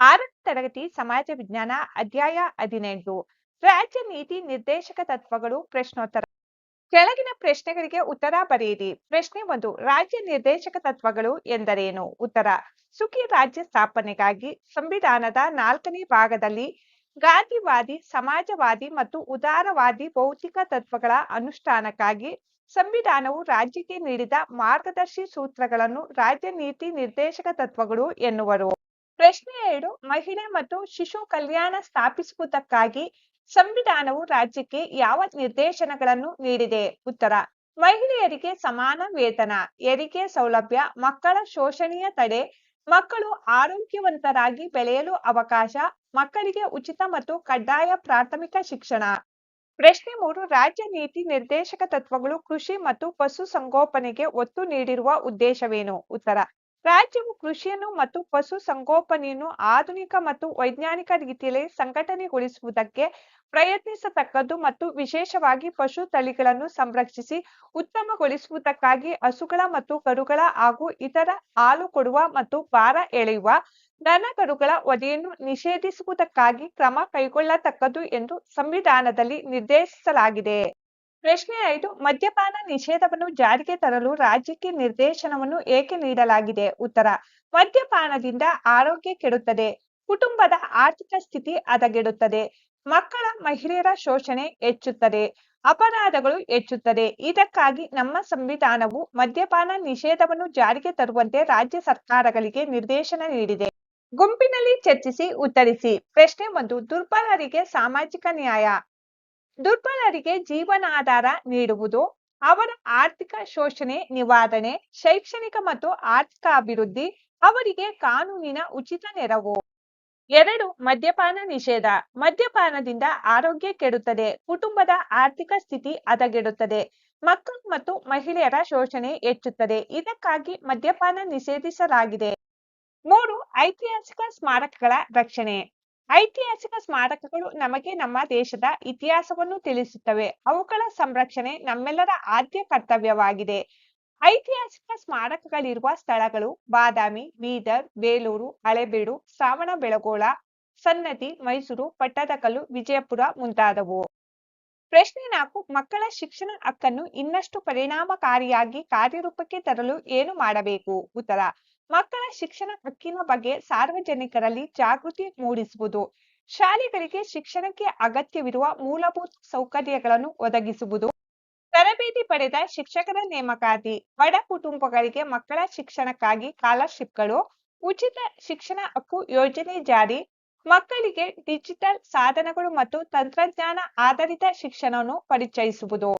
ಆರನೇ ತರಗತಿ ಸಮಾಜ ವಿಜ್ಞಾನ ಅಧ್ಯಾಯ ಹದಿನೆಂಟು. ರಾಜ್ಯ ನೀತಿ ನಿರ್ದೇಶಕ ತತ್ವಗಳು ಪ್ರಶ್ನೋತ್ತರ. ಕೆಳಗಿನ ಪ್ರಶ್ನೆಗಳಿಗೆ ಉತ್ತರ ಬರೆಯಿರಿ. ಪ್ರಶ್ನೆ ಒಂದು, ರಾಜ್ಯ ನಿರ್ದೇಶಕ ತತ್ವಗಳು ಎಂದರೇನು? ಉತ್ತರ ಸುಖಿ ರಾಜ್ಯ ಸ್ಥಾಪನೆಗಾಗಿ ಸಂವಿಧಾನದ ನಾಲ್ಕನೇ ಭಾಗದಲ್ಲಿ ಗಾಂಧಿವಾದಿ, ಸಮಾಜವಾದಿ ಮತ್ತು ಉದಾರವಾದಿ ಭೌತಿಕ ತತ್ವಗಳ ಅನುಷ್ಠಾನಕ್ಕಾಗಿ ಸಂವಿಧಾನವು ರಾಜ್ಯಕ್ಕೆ ನೀಡಿದ ಮಾರ್ಗದರ್ಶಿ ಸೂತ್ರಗಳನ್ನು ರಾಜ್ಯ ನೀತಿ ನಿರ್ದೇಶಕ ತತ್ವಗಳು ಎನ್ನುವರು. ಪ್ರಶ್ನೆ ಎರಡು, ಮಹಿಳೆ ಮತ್ತು ಶಿಶು ಕಲ್ಯಾಣ ಸ್ಥಾಪಿಸುವುದಕ್ಕಾಗಿ ಸಂವಿಧಾನವು ರಾಜ್ಯಕ್ಕೆ ಯಾವ ನಿರ್ದೇಶನಗಳನ್ನು ನೀಡಿದೆ? ಉತ್ತರ, ಮಹಿಳೆಯರಿಗೆ ಸಮಾನ ವೇತನ ಹೆರಿಗೆ ಸೌಲಭ್ಯ, ಮಕ್ಕಳ ಶೋಷಣೆಯ ತಡೆ, ಮಕ್ಕಳು ಆರೋಗ್ಯವಂತರಾಗಿ ಬೆಳೆಯಲು ಅವಕಾಶ, ಮಕ್ಕಳಿಗೆ ಉಚಿತ ಮತ್ತು ಕಡ್ಡಾಯ ಪ್ರಾಥಮಿಕ ಶಿಕ್ಷಣ. ಪ್ರಶ್ನೆ ಮೂರು, ರಾಜ್ಯ ನೀತಿ ನಿರ್ದೇಶಕ ತತ್ವಗಳು ಕೃಷಿ ಮತ್ತು ಪಶು ಸಂಗೋಪನೆಗೆ ಒತ್ತು ನೀಡಿರುವ ಉದ್ದೇಶವೇನು? ಉತ್ತರ ರಾಜ್ಯವು ಕೃಷಿಯನ್ನು ಮತ್ತು ಪಶು ಸಂಗೋಪನೆಯನ್ನು ಆಧುನಿಕ ಮತ್ತು ವೈಜ್ಞಾನಿಕ ರೀತಿಯಲ್ಲಿ ಸಂಘಟನೆಗೊಳಿಸುವುದಕ್ಕೆ ಪ್ರಯತ್ನಿಸತಕ್ಕದ್ದು ಮತ್ತು ವಿಶೇಷವಾಗಿ ಪಶು ತಳಿಗಳನ್ನು ಸಂರಕ್ಷಿಸಿ ಉತ್ತಮಗೊಳಿಸುವುದಕ್ಕಾಗಿ ಹಸುಗಳ ಮತ್ತು ಕರುಗಳ ಹಾಗೂ ಇತರ ಹಾಲು ಕೊಡುವ ಮತ್ತು ಭಾರ ಎಳೆಯುವ ದನಕರುಗಳ ವಧೆಯನ್ನು ನಿಷೇಧಿಸುವುದಕ್ಕಾಗಿ ಕ್ರಮ ಕೈಗೊಳ್ಳತಕ್ಕದ್ದು ಎಂದು ಸಂವಿಧಾನದಲ್ಲಿ ನಿರ್ದೇಶಿಸಲಾಗಿದೆ. ಪ್ರಶ್ನೆ ಐದು, ಮದ್ಯಪಾನ ನಿಷೇಧವನ್ನು ಜಾರಿಗೆ ತರಲು ರಾಜ್ಯಕ್ಕೆ ನಿರ್ದೇಶನವನ್ನು ಏಕೆ ನೀಡಲಾಗಿದೆ? ಉತ್ತರ, ಮದ್ಯಪಾನದಿಂದ ಆರೋಗ್ಯ ಕೆಡುತ್ತದೆ, ಕುಟುಂಬದ ಆರ್ಥಿಕ ಸ್ಥಿತಿ ಹದಗೆಡುತ್ತದೆ, ಮಕ್ಕಳ ಮಹಿಳೆಯರ ಶೋಷಣೆ ಹೆಚ್ಚುತ್ತದೆ, ಅಪರಾಧಗಳು ಹೆಚ್ಚುತ್ತದೆ. ಇದಕ್ಕಾಗಿ ನಮ್ಮ ಸಂವಿಧಾನವು ಮದ್ಯಪಾನ ನಿಷೇಧವನ್ನು ಜಾರಿಗೆ ತರುವಂತೆ ರಾಜ್ಯ ಸರ್ಕಾರಗಳಿಗೆ ನಿರ್ದೇಶನ ನೀಡಿದೆ. ಗುಂಪಿನಲ್ಲಿ ಚರ್ಚಿಸಿ, ಉತ್ತರಿಸಿ. ಪ್ರಶ್ನೆ ಒಂದು, ದುರ್ಬಲರಿಗೆ ಸಾಮಾಜಿಕ ನ್ಯಾಯ. ದುರ್ಬಲರಿಗೆ ಜೀವನಾಧಾರ ನೀಡುವುದು, ಅವರ ಆರ್ಥಿಕ ಶೋಷಣೆ, ನಿವಾರಣೆ, ಶೈಕ್ಷಣಿಕ ಮತ್ತು ಆರ್ಥಿಕ ಅಭಿವೃದ್ಧಿ, ಅವರಿಗೆ ಕಾನೂನಿನ ಉಚಿತ ನೆರವು. ಎರಡು, ಮದ್ಯಪಾನ ನಿಷೇಧ. ಮದ್ಯಪಾನದಿಂದ ಆರೋಗ್ಯ ಕೆಡುತ್ತದೆ, ಕುಟುಂಬದ ಆರ್ಥಿಕ ಸ್ಥಿತಿ ಹದಗೆಡುತ್ತದೆ, ಮಕ್ಕಳು ಮತ್ತು ಮಹಿಳೆಯರ ಶೋಷಣೆ ಹೆಚ್ಚುತ್ತದೆ, ಇದಕ್ಕಾಗಿ ಮದ್ಯಪಾನ ನಿಷೇಧಿಸಲಾಗಿದೆ. ಮೂರು, ಐತಿಹಾಸಿಕ ಸ್ಮಾರಕಗಳ ರಕ್ಷಣೆ. ಐತಿಹಾಸಿಕ ಸ್ಮಾರಕಗಳು ನಮಗೆ ನಮ್ಮ ದೇಶದ ಇತಿಹಾಸವನ್ನು ತಿಳಿಸುತ್ತವೆ. ಅವುಗಳ ಸಂರಕ್ಷಣೆ ನಮ್ಮೆಲ್ಲರ ಆದ್ಯ ಕರ್ತವ್ಯವಾಗಿದೆ. ಐತಿಹಾಸಿಕ ಸ್ಮಾರಕಗಳಿರುವ ಸ್ಥಳಗಳು ಬಾದಾಮಿ, ಬೀದರ್, ಬೇಲೂರು, ಹಳೆಬೀಡು, ಶ್ರಾವಣಬೆಳಗೊಳ ಸನ್ನತಿ ಮೈಸೂರು, ಪಟ್ಟದಕಲ್ಲು, ವಿಜಯಪುರ ಮುಂತಾದವು. ಪ್ರಶ್ನೆ ನಾಲ್ಕು, ಮಕ್ಕಳ ಶಿಕ್ಷಣ ಹಕ್ಕನ್ನು ಇನ್ನಷ್ಟು ಪರಿಣಾಮಕಾರಿಯಾಗಿ ಕಾರ್ಯರೂಪಕ್ಕೆ ತರಲು ಏನು ಮಾಡಬೇಕು? ಉತ್ತರ ಮಕ್ಕಳ ಶಿಕ್ಷಣ ಹಕ್ಕಿನ ಬಗ್ಗೆ ಸಾರ್ವಜನಿಕರಲ್ಲಿ ಜಾಗೃತಿ ಮೂಡಿಸುವುದು. ಶಾಲೆಗಳಿಗೆ ಶಿಕ್ಷಣಕ್ಕೆ ಅಗತ್ಯವಿರುವ ಮೂಲಭೂತ ಸೌಕರ್ಯಗಳನ್ನು ಒದಗಿಸುವುದು. ತರಬೇತಿ ಪಡೆದ ಶಿಕ್ಷಕರ ನೇಮಕಾತಿ. ಬಡ ಕುಟುಂಬಗಳಿಗೆ ಮಕ್ಕಳ ಶಿಕ್ಷಣಕ್ಕಾಗಿ ಸ್ಕಾಲರ್ಶಿಪ್ಗಳು. ಉಚಿತ ಶಿಕ್ಷಣ ಹಕ್ಕು ಯೋಜನೆ ಜಾರಿ. ಮಕ್ಕಳಿಗೆ ಡಿಜಿಟಲ್ ಸಾಧನಗಳು ಮತ್ತು ತಂತ್ರಜ್ಞಾನ ಆಧಾರಿತ ಶಿಕ್ಷಣವನ್ನು ಪರಿಚಯಿಸುವುದು.